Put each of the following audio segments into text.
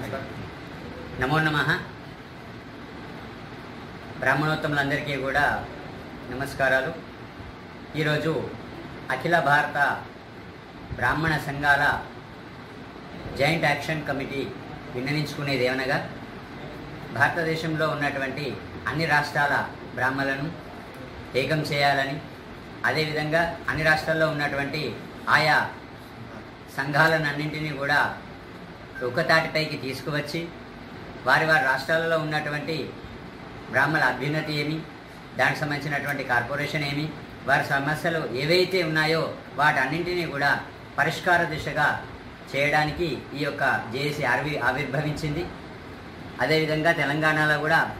నమో నమ. బ్రాహ్మణోత్తములందరికీ కూడా నమస్కారాలు. ఈరోజు అఖిల భారత బ్రాహ్మణ సంఘాల జాయింట్ యాక్షన్ కమిటీ విన్నవించుకునేది ఏమనగా భారతదేశంలో ఉన్నటువంటి అన్ని రాష్ట్రాల బ్రాహ్మణులను ఏకం చేయాలని అదేవిధంగా అన్ని రాష్ట్రాల్లో ఉన్నటువంటి ఆయా సంఘాలన్నింటినీ కూడా ఒకతాటిపైకి తీసుకువచ్చి వారి వారి రాష్ట్రాలలో ఉన్నటువంటి బ్రాహ్మణ అభ్యున్నతి ఏమి? దానికి సంబంధించినటువంటి కార్పొరేషన్ ఏమి? వారి సమస్యలు ఏవైతే ఉన్నాయో వాటన్నింటినీ కూడా పరిష్కార దిశగా చేయడానికి ఈ యొక్క జేఏసీ ఆవి ఆవిర్భవించింది. అదేవిధంగా తెలంగాణలో కూడా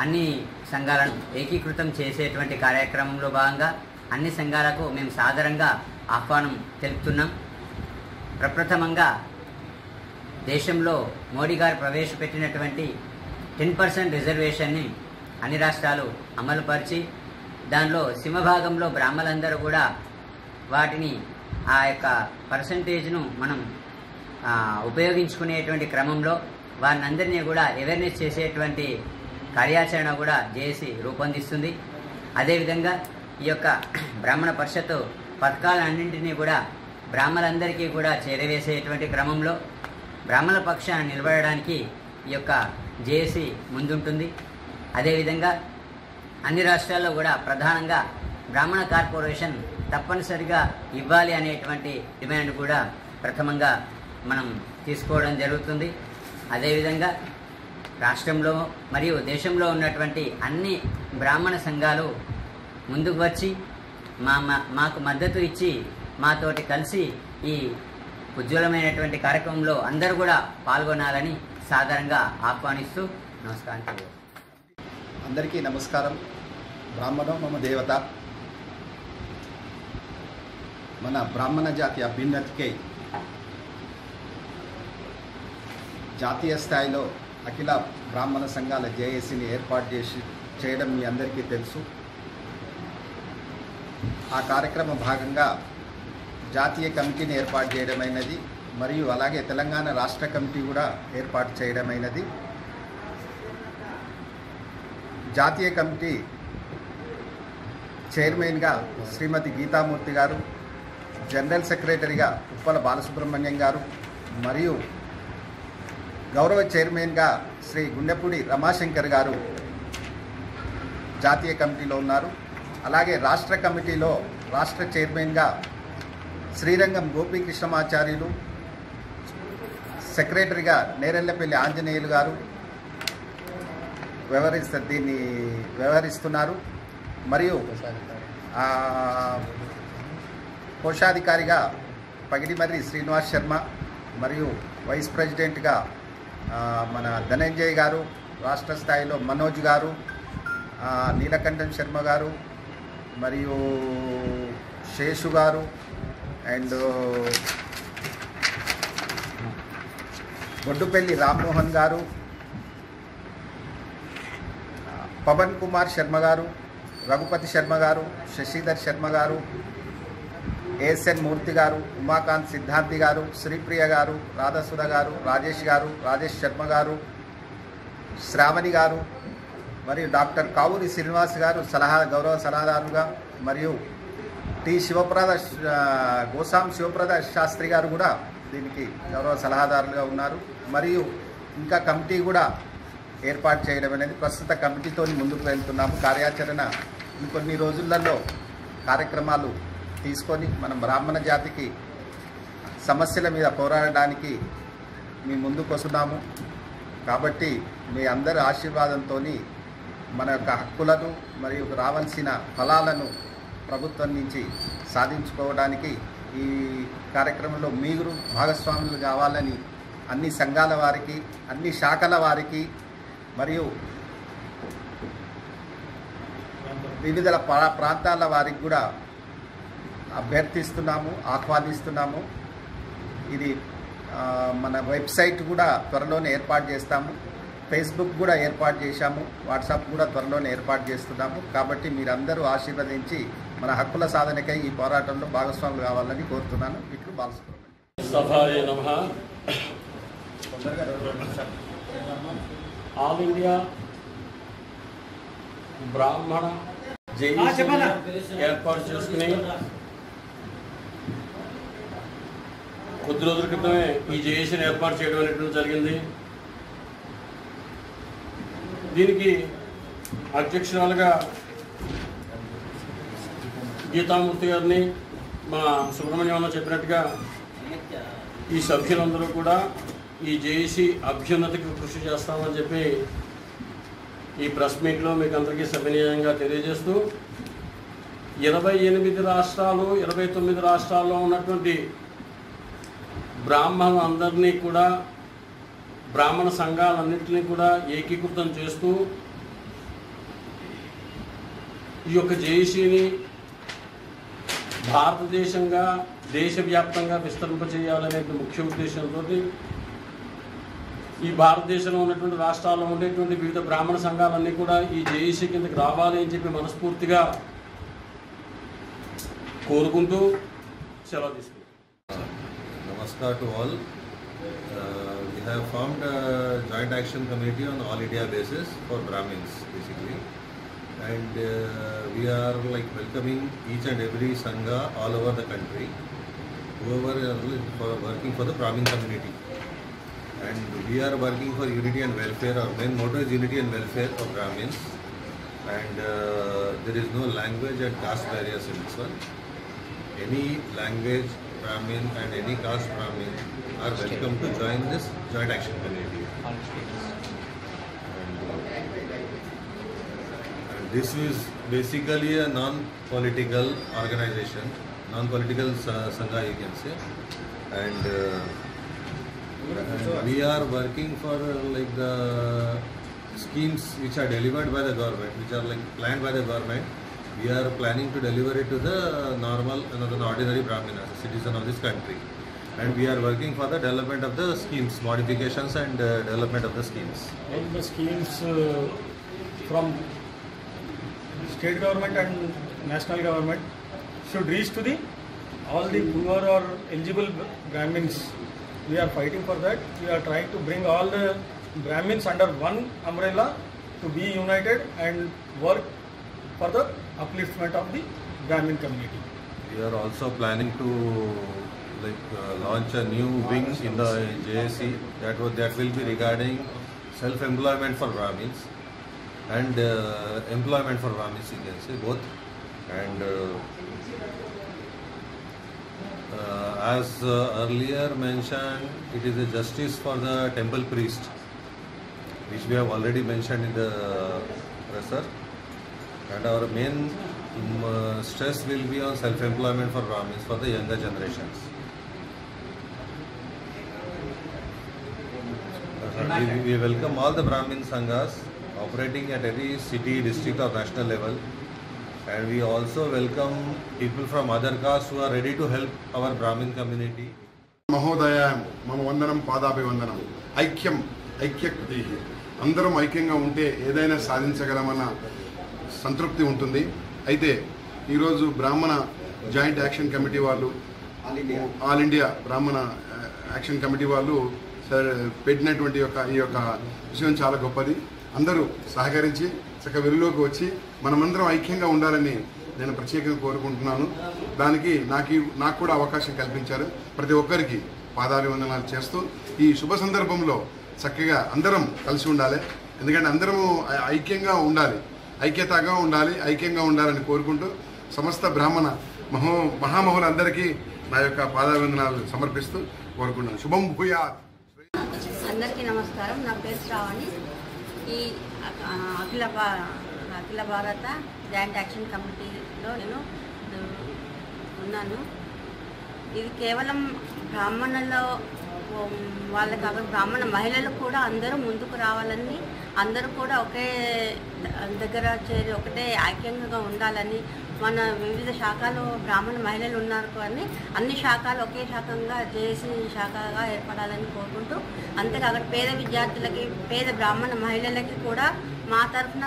అన్ని సంఘాలను ఏకీకృతం చేసేటువంటి కార్యక్రమంలో భాగంగా అన్ని సంఘాలకు మేము సాదరంగా ఆహ్వానం తెలుపుతున్నాం. ప్రప్రథమంగా దేశంలో మోడీ గారు ప్రవేశపెట్టినటువంటి టెన్ పర్సెంట్ రిజర్వేషన్ని అన్ని రాష్ట్రాలు అమలుపరిచి దానిలో సింహభాగంలో బ్రాహ్మలందరూ కూడా వాటిని ఆ యొక్క పర్సంటేజ్ను మనం ఉపయోగించుకునేటువంటి క్రమంలో వారిని కూడా అవేర్నెస్ చేసేటువంటి కార్యాచరణ కూడా జేఏసీ రూపొందిస్తుంది. అదేవిధంగా ఈ యొక్క బ్రాహ్మణ పరిషత్తు పథకాలన్నింటినీ కూడా బ్రాహ్మలందరికీ కూడా చేరవేసేటువంటి క్రమంలో బ్రాహ్మణ పక్షాన్ని నిలబడడానికి ఈ యొక్క జేఏసీ ముందుంటుంది. అదేవిధంగా అన్ని రాష్ట్రాల్లో కూడా ప్రధానంగా బ్రాహ్మణ కార్పొరేషన్ తప్పనిసరిగా ఇవ్వాలి అనేటువంటి డిమాండ్ కూడా ప్రథమంగా మనం తీసుకోవడం జరుగుతుంది. అదేవిధంగా రాష్ట్రంలో మరియు దేశంలో ఉన్నటువంటి అన్ని బ్రాహ్మణ సంఘాలు ముందుకు వచ్చి మా మా- మాకు మద్దతు ఇచ్చి మాతోటి కలిసి ఈ ఉజ్వలమైనటువంటి కార్యక్రమంలో అందరూ కూడా పాల్గొనాలని సాధారణంగా ఆహ్వానిస్తూ నమస్కారం అందరికీ నమస్కారం. బ్రాహ్మణం మమ దేవత. మన బ్రాహ్మణ జాతి అభ్యున్నతికై జాతీయ స్థాయిలో అఖిల బ్రాహ్మణ సంఘాల జేఏసీని ఏర్పాటు చేసి చేయడం మీ అందరికీ తెలుసు. ఆ కార్యక్రమ భాగంగా జాతీయ కమిటీని ఏర్పాటు చేయడమైనది మరియు అలాగే తెలంగాణ రాష్ట్ర కమిటీ కూడా ఏర్పాటు చేయడమైనది. జాతీయ కమిటీ చైర్మన్గా శ్రీమతి గీతామూర్తి గారు జనరల్ సెక్రటరీగా ఉప్పల బాలసుబ్రహ్మణ్యం గారు మరియు గౌరవ చైర్మన్గా శ్రీ గుండెపూడి రమాశంకర్ గారు జాతీయ కమిటీలో ఉన్నారు. అలాగే రాష్ట్ర కమిటీలో రాష్ట్ర చైర్మన్గా శ్రీరంగం గోపీకృష్ణమాచార్యులు సెక్రటరీగా నేరెళ్ళపల్లి ఆంజనేయులు గారు వ్యవహరిస్త దీన్ని వ్యవహరిస్తున్నారు. మరియు కోశాధికారిగా పగిడిమర్రి శ్రీనివాస్ శర్మ మరియు వైస్ ప్రెసిడెంట్గా మన ధనంజయ్ గారు రాష్ట్ర స్థాయిలో మనోజ్ గారు నీలకంఠన్ శర్మ గారు మరియు శేషు గారు అండ్ బొడ్డుపల్లి రామ్మోహన్ గారు పవన్ కుమార్ శర్మ గారు రఘుపతి శర్మ గారు శశిధర్ శర్మ గారు ఏఎస్ఎన్ మూర్తి గారు ఉమాకాంత్ సిద్ధాంతి గారు శ్రీప్రియ గారు రాధసుధ గారు రాజేష్ గారు రాజేష్ శర్మ గారు శ్రావణి గారు మరియు డాక్టర్ కావూరి శ్రీనివాస్ గారు సలహా గౌరవ సలహాదారుగా మరియు టి శివప్రద ఆ, గోసాం శివప్రద శాస్త్రి గారు కూడా దీనికి గౌరవ సలహాదారులుగా ఉన్నారు. మరియు ఇంకా కమిటీ కూడా ఏర్పాటు చేయడం అనేది ప్రస్తుత కమిటీతో ముందుకు వెళ్తున్నాము. కార్యాచరణ ఇంకొన్ని రోజులలో కార్యక్రమాలు తీసుకొని మనం బ్రాహ్మణ జాతికి సమస్యల మీద పోరాడడానికి మీ ముందుకు వస్తున్నాము కాబట్టి మీ అందరి ఆశీర్వాదంతో మన యొక్క హక్కులను మరియు రావాల్సిన ఫలాలను ప్రభుత్వం నుంచి సాధించుకోవడానికి ఈ కార్యక్రమంలో మీరు భాగస్వాములు కావాలని అన్ని సంఘాల వారికి అన్ని శాఖల వారికి మరియు వివిధ ప్రా- ప్రాంతాల వారికి కూడా అభ్యర్థిస్తున్నాము ఆహ్వానిస్తున్నాము. ఇది మన వెబ్సైట్ కూడా త్వరలోనే ఏర్పాటు చేస్తాము. ఫేస్బుక్ కూడా ఏర్పాటు చేశాము. వాట్సాప్ కూడా త్వరలోనే ఏర్పాటు చేస్తున్నాము. కాబట్టి మీరందరూ ఆశీర్వదించి మన హక్కుల సాధనకై ఈ పోరాటంలో భాగస్వాములు కావాలని కోరుతున్నాను. ఇట్లు బాలసుబ్రహ్మణ్యం. ఆల్ ఇండియా బ్రాహ్మణ ఏర్పాటు చేసుకుని కొద్ది రోజుల క్రితమే ఈ జేఏసీని ఏర్పాటు చేయడం అనేటువంటి జరిగింది. దీనికి అధ్యక్షురాలుగా గీతామూర్తి గారిని మా సుబ్రహ్మణ్యం చెప్పినట్టుగా ఈ సభ్యులందరూ కూడా ఈ జేఏసీ అభ్యున్నతికి కృషి చేస్తామని చెప్పి ఈ ప్రెస్ మీట్లో మీకు అందరికీ సవినీయంగా తెలియజేస్తూ ఇరవై ఎనిమిది రాష్ట్రాలు ఇరవై తొమ్మిది రాష్ట్రాల్లో ఉన్నటువంటి బ్రాహ్మణులందరినీ కూడా బ్రాహ్మణ సంఘాలన్నింటినీ కూడా ఏకీకృతం చేస్తూ ఈ యొక్క జేఏసీని భారతదేశంగా దేశవ్యాప్తంగా విస్తరింపచేయాలనే ముఖ్య ఉద్దేశంతో ఈ భారతదేశంలో ఉన్నటువంటి రాష్ట్రాల్లో ఉండేటువంటి వివిధ బ్రాహ్మణ సంఘాలన్నీ కూడా ఈ జేఈసీ కిందకి రావాలి అని చెప్పి మనస్ఫూర్తిగా కోరుకుంటూ సెలవు తీసుకుంటాం namaskar to all. Uh, we have formed a joint action committee on all India basis for Brahmins basically. And uh, we are like welcoming each and every Sangha all over the country, whoever is for working for the Brahmin community. And we are working for unity and welfare. Our main motto is unity and welfare of Brahmins. And uh, there is no language and caste barriers in this one any language Brahmin and any caste Brahmin are welcome to join this joint action committee. And, uh, this is basically a non-political organization, non-political sangha you can say, and, uh, and we are working for uh, like the schemes which are delivered by the government, which are like planned by the government we are planning to deliver it to the normal and the ordinary Brahminas, citizen of this country. And we are working for the development of the schemes, modifications and uh, development of the schemes. all the schemes uh, from state government and national government should reach to the all the poor or eligible Brahmins. We are fighting for that. We are trying to bring all the Brahmins under one umbrella to be united and work for the upliftment of the Brahmin community. We are also planning to like uh, launch a new wing in the JSC that would, that will be regarding self-employment for Brahmins and uh, employment for Brahmins you can say both and uh, uh, as uh, earlier mentioned it is a justice for the temple priest which we have already mentioned in the presser and our main um, stress will be on self-employment for Brahmins for the younger generations. We, we welcome all the Brahmin Sanghas operating at every city, district or national level and we also welcome people from other castes who are ready to help our Brahmin community. మహోదయ మమ వందనం పాదాభివందనం ఐక్యం ఐక్యకృతి అందరం ఐక్యంగా ఉంటే ఏదైనా సాధించగలమన్న సంతృప్తి ఉంటుంది అయితే ఈరోజు బ్రాహ్మణ జాయింట్ యాక్షన్ కమిటీ వాళ్ళు all India Brahmana action committee వాళ్ళు పెట్టినటువంటి యొక్క ఈ యొక్క విషయం చాలా గొప్పది. అందరూ సహకరించి చక్క వెలుగులోకి వచ్చి మనమందరం ఐక్యంగా ఉండాలని నేను ప్రత్యేకంగా కోరుకుంటున్నాను. దానికి నాకు నాకు కూడా అవకాశం కల్పించారు. ప్రతి ఒక్కరికి పాదాభివందనాలు చేస్తూ ఈ శుభ సందర్భంలో చక్కగా అందరం కలిసి ఉండాలి. ఎందుకంటే అందరము ఐక్యంగా ఉండాలి. ఐక్యతగా ఉండాలి ఐక్యంగా ఉండాలని కోరుకుంటూ సమస్త బ్రాహ్మణ మహో మహామహులందరికీ నా యొక్క పాదాభివందనాలు సమర్పిస్తూ కోరుకుంటున్నాను. శుభం భూయాత్. అందరికీ నమస్కారం. నా పేరు శ్రావణి. ఈ అఖిల భా అఖిల భారత జాయింట్ యాక్షన్ కమిటీలో నేను ఉన్నాను. ఇది కేవలం బ్రాహ్మణుల్లో వాళ్ళ కాక బ్రాహ్మణ మహిళలు కూడా అందరూ ముందుకు రావాలని అందరూ కూడా ఒకే దగ్గర చేరి ఒకటే ఐక్యంగా ఉండాలని మన వివిధ శాఖలు బ్రాహ్మణ మహిళలు ఉన్నారు కానీ అన్ని శాఖలు ఒకే శాఖంగా జేఏసీ శాఖగా ఏర్పడాలని కోరుకుంటూ అంతేకాక పేద విద్యార్థులకి పేద బ్రాహ్మణ మహిళలకి కూడా మా తరఫున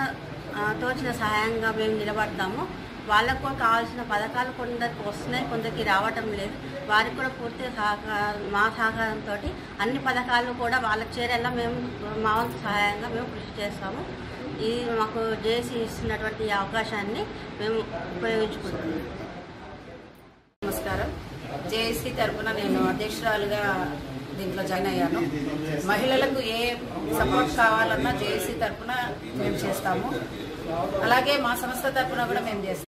తోచిన సహాయంగా మేము నిలబడతాము. వాళ్ళకు కూడా కావాల్సిన పథకాలు కొందరికి వస్తున్నాయి కొందరికి రావటం లేదు. వారికి కూడా పూర్తి సహకారం మా సహకారంతో అన్ని పథకాలు కూడా వాళ్ళకి చేరేలా మేము మా వంతు సహాయంగా మేము కృషి చేస్తాము. ఇది మాకు జేసీ ఇస్తున్నటువంటి ఈ అవకాశాన్ని మేము ఉపయోగించుకుంటున్నాం. నమస్కారం. జేఏసీ తరపున నేను అధ్యక్షురాలుగా దీంట్లో జాయిన్ అయ్యాను. మహిళలకు ఏ సపోర్ట్ కావాలన్నా జేఏసీ తరఫున మేము చేస్తాము. అలాగే మా సంస్థ తరపున కూడా మేము చేస్తాం